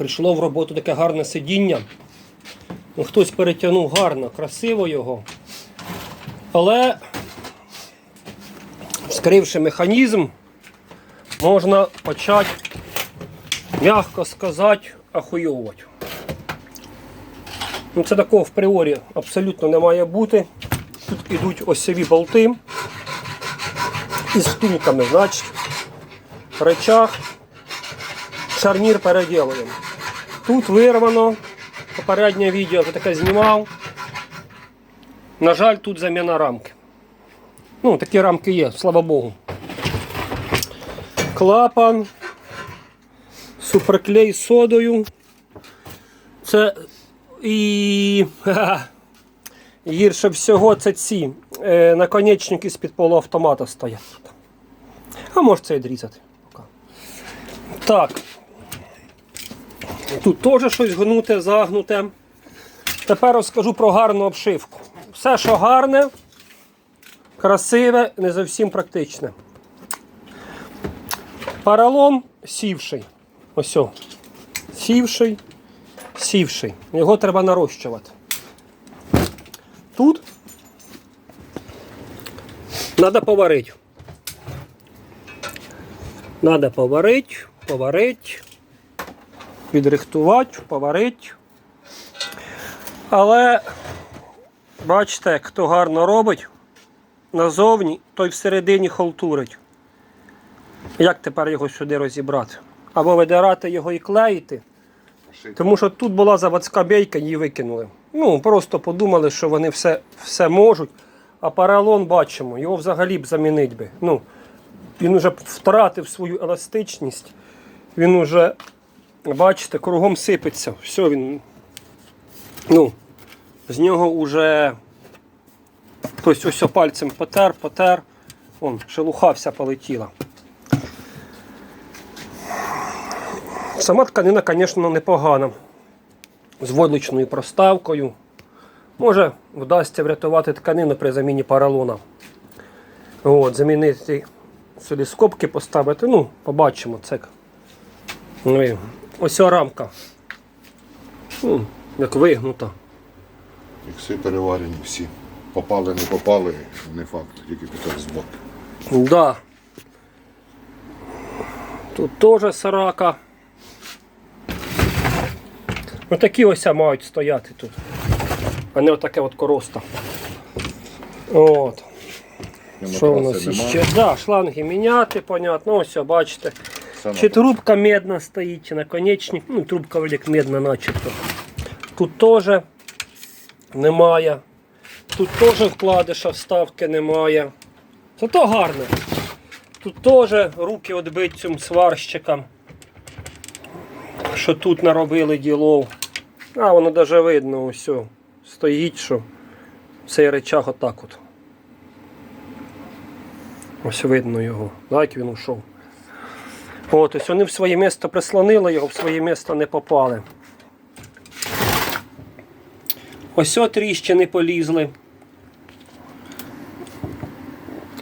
Прийшло в роботу таке гарне сидіння. Ну, Хтось перетягнув гарно, красиво його. Але, вскривши механізм, можна почати, м'яко сказати, ахуйовувати. Ну, це такого в пріорі абсолютно не має бути. Тут ідуть осьові болти із втулками, значить, речах, шарнір переділуємо. Тут вирвано, попереднє відео я таке знімав. На жаль, тут заміна рамки. Ну, такі рамки є, слава Богу. Клапан, суперклей з содою. Це і ха-ха, гірше всього це ці е, наконечники з-під полуавтомата стоять. А може це відрізати. поки. Так. Тут теж щось гнуте, загнуте. Тепер розкажу про гарну обшивку. Все, що гарне, красиве, не зовсім практичне. Паралон сівший. Ось. о. Сівший, сівший. Його треба нарощувати. Тут треба поварити. Треба поварити, поварити, відрихтувати, поварити. Але бачите, хто гарно робить, назовні, той всередині халтурить. Як тепер його сюди розібрати? Або видирати його і клеїти. Тому що тут була заводська бійка, її викинули. Ну, просто подумали, що вони все, все можуть. А паралон бачимо, його взагалі б замінить би. Ну, він вже втратив свою еластичність. Він уже, бачите, кругом сипеться. Все, він. Ну, з нього вже хтось ось пальцем потер, потер. Вон, шелуха вся полетіла. Сама тканина, звісно, непогана. З войличною проставкою. Може, вдасться врятувати тканину при заміні поролона. От, замінити сюди скобки поставити. Ну, побачимо це. Ну, Ось рамка. Ну, як вигнута. Як всі переварені, всі. Попали, не попали, не факт, тільки піток з боку. Да. Тут теж сарака. Отакі ось мають стояти тут. А не отаке от короста. От. Що у нас ще? Да, шланги міняти, понятно. Ось, бачите. Все Чи трубка медна стоїть, чи наконечник. Ну, трубка як медна начебто. Тут теж немає. Тут теж вкладиша вставки немає. Зато гарно. Тут теж руки відбить цим сварщикам. Що тут наробили ділов. А, воно навіть видно, ось. Стоїть, що цей речах отак от. Ось видно його. Як він ушов. От, ось вони в своє місто прислонили його, в своє місто не попали. Ось от тріщини полізли.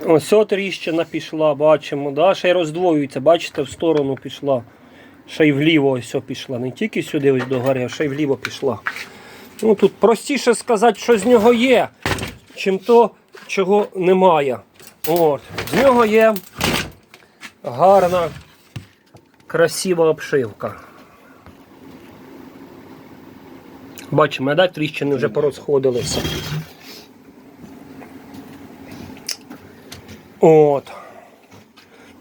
Ось от тріщина пішла, бачимо, да? ще й роздвоюється, бачите, в сторону пішла. Ще й вліво ось о пішла. Не тільки сюди ось до гори, а ще й вліво пішла. Ну, тут простіше сказати, що з нього є, чим то, чого немає. От. З нього є гарна, красива обшивка. Бачимо, да, тріщини вже порозходилися. От.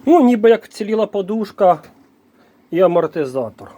Ну, ніби як вціліла подушка і амортизатор.